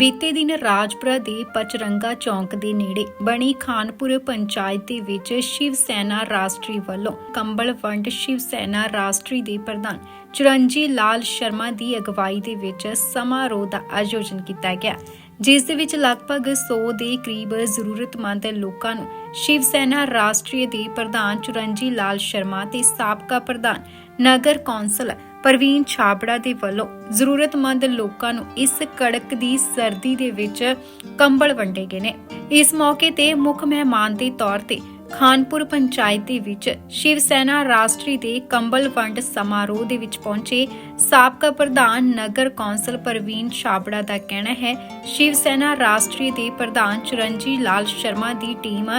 ਬੀਤੇ ਦਿਨ ਰਾਜਪੁਰਾ ਦੇ ਪਚਰੰਗਾ ਚੌਂਕ ਦੇ ਨੇੜੇ ਬਣੀ ਖਾਨਪੁਰ ਪੰਚਾਇਤ ਦੇ ਵਿੱਚ ਸ਼ਿਵ ਸੈਨਾ ਰਾਸ਼ਟਰੀ ਵੱਲੋਂ ਕੰਬਲ ਵੰਡ ਸ਼ਿਵ ਸੈਨਾ ਰਾਸ਼ਟਰੀ ਦੇ ਪ੍ਰਧਾਨ ਚਰਨਜੀ ਲਾਲ ਸ਼ਰਮਾ ਦੀ ਅਗਵਾਈ ਦੇ ਵਿੱਚ ਸਮਾਰੋਹ ਦਾ ਆਯੋਜਨ ਕੀਤਾ ਗਿਆ, ਜਿਸ ਦੇ ਵਿੱਚ ਲਗਭਗ 100 ਦੇ ਕਰੀਬ ਜ਼ਰੂਰਤਮੰਦ ਲੋਕਾਂ ਨੂੰ ਸ਼ਿਵ ਸੈਨਾ ਰਾਸ਼ਟਰੀ ਦੇ ਪ੍ਰਧਾਨ ਚਰਨਜੀ ਲਾਲ ਸ਼ਰਮਾ ਤੇ ਸਾਬਕਾ ਪ੍ਰਧਾਨ ਨਗਰ ਕੌਂਸਲ ਪ੍ਰਵੀਨ ਛਾਬੜਾ ਦੇ ਵੱਲੋਂ ਜ਼ਰੂਰਤਮੰਦ ਲੋਕਾਂ ਨੂੰ ਇਸ ਕੜਕ ਦੀ ਸਰਦੀ ਦੇ ਵਿੱਚ ਕੰਬਲ ਵੰਡੇ ਗਏ ਨੇ। ਇਸ ਮੌਕੇ ਤੇ ਮੁੱਖ ਮਹਿਮਾਨ ਦੇ ਤੌਰ ਤੇ ਖਾਨਪੁਰ ਪੰਚਾਇਤ ਦੇ ਵਿੱਚ ਸ਼ਿਵ ਸੈਨਾ ਰਾਸ਼ਟਰੀ ਦੇ ਕੰਬਲ ਵੰਡ ਸਮਾਰੋਹ ਦੇ ਵਿੱਚ ਪਹੁੰਚੇ ਸਾਬਕਾ ਪ੍ਰਧਾਨ ਨਗਰ ਕੌਂਸਲ ਪ੍ਰਵੀਨ ਛਾਬੜਾ ਦਾ ਕਹਿਣਾ ਹੈ, ਸ਼ਿਵ ਸੈਨਾ ਰਾਸ਼ਟਰੀ ਦੇ ਪ੍ਰਧਾਨ ਚਰਨਜੀ ਲਾਲ ਸ਼ਰਮਾ ਦੀ ਟੀਮ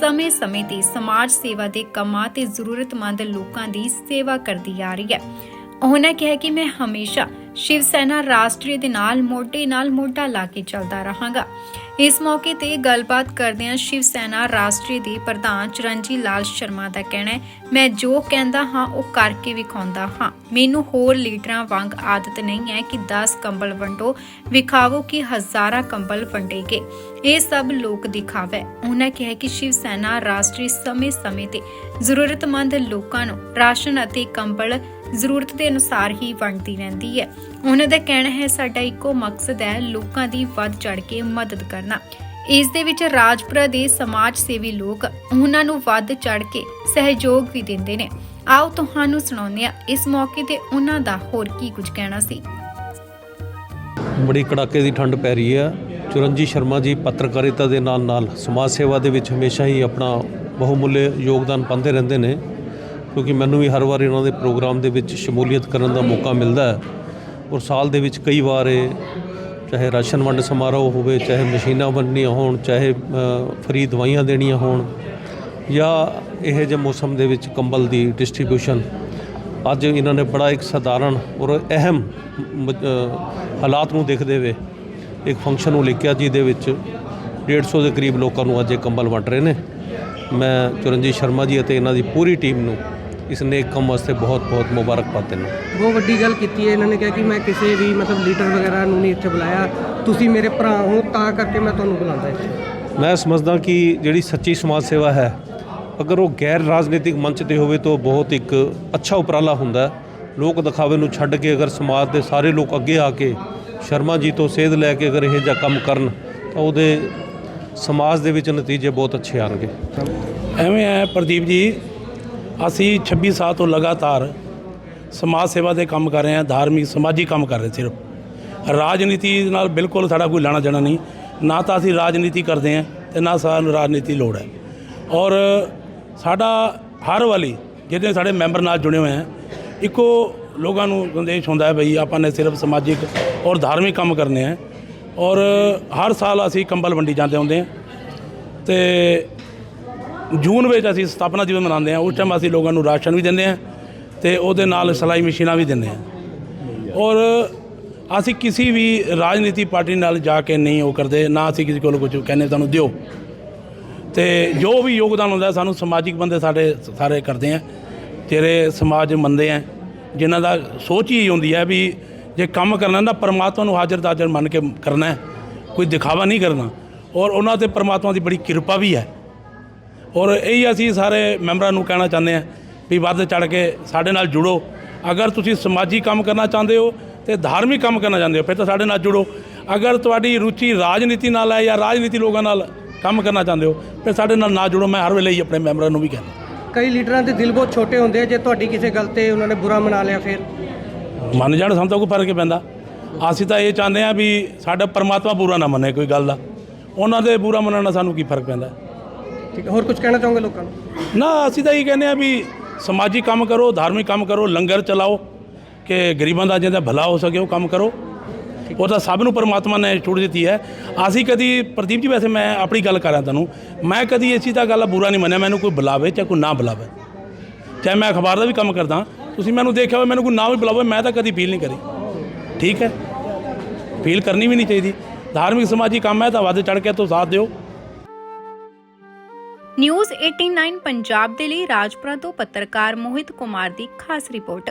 ਸਮੇਂ-ਸਮੇਂ ਤੇ ਸਮਾਜ ਸੇਵਾ ਦੇ ਕੰਮਾਂ ਤੇ ਜ਼ਰੂਰਤਮੰਦ ਲੋਕਾਂ ਦੀ ਸੇਵਾ ਕਰਦੀ ਆ ਰਹੀ ਹੈ। ਉਹਨਾਂ ਕਿਹਾ ਕਿ ਮੈਂ ਹਮੇਸ਼ਾ ਸ਼ਿਵ ਸੈਨਾ ਰਾਸ਼ਟਰੀ ਦੇ ਨਾਲ ਮੋਢੇ ਨਾਲ ਮੋਢਾ ਲਾ ਕੇ ਚੱਲਦਾ ਰਹਾਂਗਾ। ਇਸ ਮੌਕੇ ਤੇ ਗੱਲਬਾਤ ਕਰਦਿਆਂ ਸ਼ਿਵ ਸੈਨਾ ਰਾਸ਼ਟਰੀ ਦੇ ਪ੍ਰਧਾਨ ਚਰਨਜੀ ਲਾਲ ਸ਼ਰਮਾ ਦਾ ਕਹਿਣਾ ਹੈ, ਮੈਂ ਜੋ ਕਹਿੰਦਾ ਹਾਂ, ਉਹ ਕਰਕੇ ਵਿਖਾਉਂਦਾ ਹਾਂ। ਮੈਨੂੰ ਹੋਰ ਲੀਡਰਾਂ ਵਾਂਗ ਆਦਤ ਨਹੀਂ ਹੈ ਕਿ 10 ਕੰਬਲ ਵੰਡੋ। ਵਿਖਾਵੋ ਕਿ ਹਜ਼ਾਰਾਂ ਕੰਬਲ ਵੰਡੇਗੇ ਇਹ ਸਭ ਲੋਕ ਦਿਖਾਵਾ। ਉਹਨਾਂ ਕਿਹਾ ਕਿ ਸ਼ਿਵ ਸੈਨਾ ਰਾਸ਼ਟਰੀ ਸਮੇਂ-ਸਮੇਂ ਤੇ ਜ਼ਰੂਰਤਮੰਦ ਲੋਕਾਂ ਨੂੰ ਰਾਸ਼ਨ ਅਤੇ ਕੰਬਲ ਜ਼ਰੂਰਤ ਦੇ ਅਨੁਸਾਰ ਹੀ ਵੰਡਦੀ ਰਹਿੰਦੀ ਹੈ। ਉਹਨਾਂ ਦਾ ਕਹਿਣਾ ਹੈ, ਸਾਡਾ ਇੱਕੋ ਮਕਸਦ ਹੈ ਲੋਕਾਂ ਦੀ ਵੱਧ ਚੜ ਕੇ ਮਦਦ ਕਰਨਾ। ਇਸ ਦੇ ਵਿੱਚ ਰਾਜਪੁਰਾ ਦੇ ਸਮਾਜ ਸੇਵੀ ਲੋਕ ਉਹਨਾਂ ਨੂੰ ਵੱਧ ਚੜ ਕੇ ਸਹਿਯੋਗ ਵੀ ਦਿੰਦੇ ਨੇ। ਆਓ ਤੁਹਾਨੂੰ ਸੁਣਾਉਂਦੇ ਆ ਇਸ ਮੌਕੇ ਤੇ ਉਹਨਾਂ ਦਾ ਹੋਰ ਕੀ ਕੁਝ ਕਹਿਣਾ ਸੀ? ਬੜੀ ਕੜਾਕੇ ਦੀ ਠੰਡ ਪੈ ਰਹੀ ਹੈ ਚੁਰੰਜੀ ਸ਼ਰਮਾ ਜੀ ਪੱਤਰਕਾਰਿਤਾ ਦੇ ਨਾਲ ਨਾਲ ਸਮਾਜ ਸੇਵਾ ਦੇ ਵਿੱਚ ਹਮੇਸ਼ਾ ਹੀ ਆਪਣਾ ਬਹੁਮੁੱਲੇ ਯੋਗਦਾਨ ਪਾਉਂਦੇ ਰਹਿੰਦੇ ਨੇ, ਕਿਉਂਕਿ ਮੈਨੂੰ ਵੀ ਹਰ ਵਾਰ ਇਹਨਾਂ ਦੇ ਪ੍ਰੋਗਰਾਮ ਦੇ ਵਿੱਚ ਸ਼ਮੂਲੀਅਤ ਕਰਨ ਦਾ ਮੌਕਾ ਮਿਲਦਾ ਹੈ। ਔਰ ਸਾਲ ਦੇ ਵਿੱਚ ਕਈ ਵਾਰ ਇਹ ਚਾਹੇ ਰਾਸ਼ਨ ਵੰਡ ਸਮਾਰੋਹ ਹੋਵੇ, ਚਾਹੇ ਮਸ਼ੀਨਾਂ ਵੰਡਣੀਆਂ ਹੋਣ, ਚਾਹੇ ਫਰੀ ਦਵਾਈਆਂ ਦੇਣੀਆਂ ਹੋਣ, ਜਾਂ ਇਹ ਜਿਹੇ ਮੌਸਮ ਦੇ ਵਿੱਚ ਕੰਬਲ ਦੀ ਡਿਸਟ੍ਰੀਬਿਊਸ਼ਨ, ਅੱਜ ਇਹਨਾਂ ਨੇ ਬੜਾ ਇੱਕ ਸਧਾਰਨ ਔਰ ਅਹਿਮ ਹਾਲਾਤ ਨੂੰ ਦੇਖਦੇ ਹੋਏ ਇੱਕ ਫੰਕਸ਼ਨ ਨੂੰ ਲਿਖਿਆ ਜਿਹਦੇ ਵਿੱਚ 150 ਦੇ ਕਰੀਬ ਲੋਕਾਂ ਨੂੰ ਅੱਜ ਇਹ ਕੰਬਲ ਵੰਡ ਰਹੇ ਨੇ। ਮੈਂ ਚਰਨਜੀਤ ਸ਼ਰਮਾ ਜੀ ਅਤੇ ਇਹਨਾਂ ਦੀ ਪੂਰੀ ਟੀਮ ਨੂੰ ਇਸ ਨੇਕ ਕੰਮ ਵਾਸਤੇ ਬਹੁਤ ਬਹੁਤ ਮੁਬਾਰਕਬਾਦ ਦਿੰਦਾ ਬਹੁਤ ਵੱਡੀ ਗੱਲ ਕੀਤੀ ਹੈ ਇਹਨਾਂ ਨੇ ਕਿਹਾ ਕਿ ਮੈਂ ਕਿਸੇ ਵੀ ਮਤਲਬ ਲੀਡਰ ਵਗੈਰਾ ਨੂੰ ਨਹੀਂ ਇੱਥੇ ਬੁਲਾਇਆ। ਤੁਸੀਂ ਮੇਰੇ ਭਰਾ ਹੋ ਤਾਂ ਕਰਕੇ ਮੈਂ ਤੁਹਾਨੂੰ ਬੁਲਾਉਂਦਾ ਇੱਥੇ। ਮੈਂ ਸਮਝਦਾ ਕਿ ਜਿਹੜੀ ਸੱਚੀ ਸਮਾਜ ਸੇਵਾ ਹੈ ਅਗਰ ਉਹ ਗੈਰ ਰਾਜਨੀਤਿਕ ਮੰਚ ਤੇ ਹੋਵੇ ਤਾਂ ਬਹੁਤ ਇੱਕ ਅੱਛਾ ਉਪਰਾਲਾ ਹੁੰਦਾ ਲੋਕ ਦਿਖਾਵੇ ਨੂੰ ਛੱਡ ਕੇ ਅਗਰ ਸਮਾਜ ਦੇ ਸਾਰੇ ਲੋਕ ਅੱਗੇ ਆ ਕੇ ਸ਼ਰਮਾ ਜੀ ਤੋਂ ਸੇਧ ਲੈ ਕੇ ਅਗਰ ਇਹ ਜਿਹਾ ਕੰਮ ਕਰਨ, ਤਾਂ ਉਹਦੇ ਸਮਾਜ ਦੇ ਵਿੱਚ ਨਤੀਜੇ ਬਹੁਤ ਅੱਛੇ ਆਣਗੇ। ਐਵੇਂ ਹੈ ਪ੍ਰਦੀਪ ਜੀ, ਅਸੀਂ 26 ਸਾਲ ਤੋਂ ਲਗਾਤਾਰ ਸਮਾਜ ਸੇਵਾ ਦੇ ਕੰਮ ਕਰ ਰਹੇ ਹਾਂ, ਧਾਰਮਿਕ ਸਮਾਜੀ ਕੰਮ ਕਰ ਰਹੇ ਸਿਰਫ। ਰਾਜਨੀਤੀ ਨਾਲ ਬਿਲਕੁਲ ਸਾਡਾ ਕੋਈ ਲੈਣਾ ਦੇਣਾ ਨਹੀਂ, ਨਾ ਤਾਂ ਅਸੀਂ ਰਾਜਨੀਤੀ ਕਰਦੇ ਹਾਂ ਤੇ ਨਾ ਸਾਨੂੰ ਰਾਜਨੀਤੀ ਲੋੜ ਹੈ। ਔਰ ਸਾਡਾ ਹਰ ਵਾਲੀ ਜਿਹੜੇ ਸਾਡੇ ਮੈਂਬਰ ਨਾਲ ਜੁੜੇ ਹੋਏ ਹੈ, ਇੱਕੋ ਲੋਕਾਂ ਨੂੰ ਸੰਦੇਸ਼ ਹੁੰਦਾ ਹੈ ਬਈ ਆਪਾਂ ਨੇ ਸਿਰਫ ਸਮਾਜਿਕ ਔਰ ਧਾਰਮਿਕ ਕੰਮ ਕਰਨੇ ਹੈ। ਔਰ ਹਰ ਸਾਲ ਅਸੀਂ ਕੰਬਲ ਵੰਡੀ ਜਾਂਦੇ ਹੁੰਦੇ ਹਾਂ। ਤੇ ਜੂਨ ਵਿੱਚ ਅਸੀਂ ਸਥਾਪਨਾ ਦਿਵਸ ਮਨਾਉਂਦੇ ਹਾਂ। ਉਸ ਟਾਈਮ ਅਸੀਂ ਲੋਕਾਂ ਨੂੰ ਰਾਸ਼ਨ ਵੀ ਦਿੰਦੇ ਹਾਂ ਤੇ ਉਹਦੇ ਨਾਲ ਸਿਲਾਈ ਮਸ਼ੀਨਾਂ ਵੀ ਦਿੰਦੇ ਹਾਂ। ਔਰ ਅਸੀਂ ਕਿਸੇ ਵੀ ਰਾਜਨੀਤੀ ਪਾਰਟੀ ਨਾਲ ਜਾ ਕੇ ਨਹੀਂ ਉਹ ਕਰਦੇ, ਨਾ ਅਸੀਂ ਕਿਸੇ ਕੋਲ ਕੁਝ ਕਹਿੰਦੇ ਤੁਹਾਨੂੰ ਦਿਓ। ਤੇ ਜੋ ਵੀ ਯੋਗਦਾਨ ਹੁੰਦਾ, ਸਾਨੂੰ ਸਮਾਜਿਕ ਬੰਦੇ ਸਾਡੇ, ਸਾਰੇ ਕਰਦੇ ਆ ਜਿਹੜੇ ਸਮਾਜ ਮੰਨਦੇ ਆ ਜਿਨ੍ਹਾਂ ਦਾ ਸੋਚ ਹੀ ਹੁੰਦੀ ਹੈ ਵੀ ਜੇ ਕੰਮ ਕਰਨਾ ਨਾ ਪਰਮਾਤਮਾ ਨੂੰ ਹਾਜ਼ਰ ਤਾਜ਼ਰ ਮੰਨ ਕੇ ਕਰਨਾ ਹੈ। ਕੋਈ ਦਿਖਾਵਾ ਨਹੀਂ ਕਰਨਾ। ਔਰ ਉਹਨਾਂ ਤੇ ਪਰਮਾਤਮਾ ਦੀ ਬੜੀ ਕਿਰਪਾ ਵੀ ਹੈ। ਔਰ ਇਹੀ ਅਸੀਂ ਸਾਰੇ ਮੈਂਬਰਾਂ ਨੂੰ ਕਹਿਣਾ ਚਾਹੁੰਦੇ ਹਾਂ ਵੀ ਵੱਧ ਚੜ ਕੇ ਸਾਡੇ ਨਾਲ ਜੁੜੋ। ਅਗਰ ਤੁਸੀਂ ਸਮਾਜੀ ਕੰਮ ਕਰਨਾ ਚਾਹੁੰਦੇ ਹੋ ਤੇ ਧਾਰਮਿਕ ਕੰਮ ਕਰਨਾ ਚਾਹੁੰਦੇ ਹੋ, ਫਿਰ ਤਾਂ ਸਾਡੇ ਨਾਲ ਜੁੜੋ। ਅਗਰ ਤੁਹਾਡੀ ਰੁਚੀ ਰਾਜਨੀਤੀ ਨਾਲ ਹੈ ਜਾਂ ਰਾਜਨੀਤੀ ਲੋਕਾਂ ਨਾਲ ਕੰਮ ਕਰਨਾ ਚਾਹੁੰਦੇ ਹੋ, ਫਿਰ ਸਾਡੇ ਨਾਲ ਨਾ ਜੁੜੋ। ਮੈਂ ਹਰ ਵੇਲੇ ਹੀ ਆਪਣੇ ਮੈਂਬਰਾਂ ਨੂੰ ਵੀ ਕਹਿੰਦਾ। ਕਈ ਲੀਡਰਾਂ ਦੇ ਦਿਲ ਬਹੁਤ ਛੋਟੇ ਹੁੰਦੇ ਆ ਜੇ ਤੁਹਾਡੀ ਕਿਸੇ ਗੱਲ ਤੇ ਉਹਨਾਂ ਨੇ ਬੁਰਾ ਮਨਾ ਲਿਆ ਫਿਰ? ਮੰਨ ਜਾਣ ਸਾਨੂੰ ਤਾਂ ਕੋਈ ਫ਼ਰਕ ਹੀ ਪੈਂਦਾ। ਅਸੀਂ ਤਾਂ ਇਹ ਚਾਹੁੰਦੇ ਹਾਂ ਵੀ ਸਾਡਾ ਪਰਮਾਤਮਾ ਬੁਰਾ ਨਾ ਮੰਨੇ ਕੋਈ ਗੱਲ ਦਾ। ਉਹਨਾਂ ਦੇ ਬੁਰਾ ਮੰਨਣ ਨਾਲ ਸਾਨੂੰ ਕੀ ਫ਼ਰਕ ਪੈਂਦਾ? ਠੀਕ ਹੈ ਹੋਰ ਕੁਝ ਕਹਿਣਾ ਚਾਹੋਗੇ ਲੋਕਾਂ ਨੂੰ? ਨਾ ਅਸੀਂ ਤਾਂ ਇਹ ਕਹਿੰਦੇ ਆ ਵੀ ਸਮਾਜੀ ਕੰਮ ਕਰੋ ਧਾਰਮਿਕ ਕੰਮ ਕਰੋ ਲੰਗਰ ਚਲਾਓ ਕਿ ਗਰੀਬਾਂ ਦਾ ਜਿਹਦਾ ਭਲਾ ਹੋ ਸਕੇ ਉਹ ਕੰਮ ਕਰੋ। ਉਹ ਤਾਂ ਸਭ ਨੂੰ ਪਰਮਾਤਮਾ ਨੇ ਛੁੱਟ ਦਿੱਤੀ ਹੈ। ਅਸੀਂ ਕਦੀ ਪ੍ਰਦੀਪ ਜੀ ਵੈਸੇ ਮੈਂ ਆਪਣੀ ਗੱਲ ਕਰਾਂ ਤੁਹਾਨੂੰ। ਮੈਂ ਕਦੀ ਇਸ ਚੀਜ਼ ਦਾ ਗੱਲ ਬੁਰਾ ਨਹੀਂ ਮੰਨਿਆ। ਮੈਨੂੰ ਕੋਈ ਬੁਲਾਵੇ ਚਾਹੇ ਕੋਈ ਨਾ ਬੁਲਾਵੇ। ਚਾਹੇ ਮੈਂ ਅਖਬਾਰ ਦਾ ਵੀ ਕੰਮ ਕਰਦਾ। ਤੁਸੀਂ ਮੈਨੂੰ ਦੇਖਿਆ ਹੋਵੇ ਮੈਨੂੰ ਕੋਈ ਨਾ ਵੀ ਬੁਲਾਵੇ ਮੈਂ ਤਾਂ ਕਦੀ ਫੀਲ ਨਹੀਂ ਕਰੀ। ਠੀਕ ਹੈ। ਫੀਲ ਕਰਨੀ ਵੀ ਨਹੀਂ ਚਾਹੀਦੀ। ਧਾਰਮਿਕ ਸਮਾਜੀ ਕੰਮ ਹੈ ਤਾਂ ਵੱਧ ਚੜ ਕੇ ਤੋਂ ਸਾਥ ਦਿਓ। ਨਿਊਜ਼ 89 ਪੰਜਾਬ ਦੇ ਲਈ ਰਾਜਪੁਰਾ ਤੋਂ ਪੱਤਰਕਾਰ ਮੋਹਿਤ ਕੁਮਾਰ ਦੀ ਖਾਸ ਰਿਪੋਰਟ।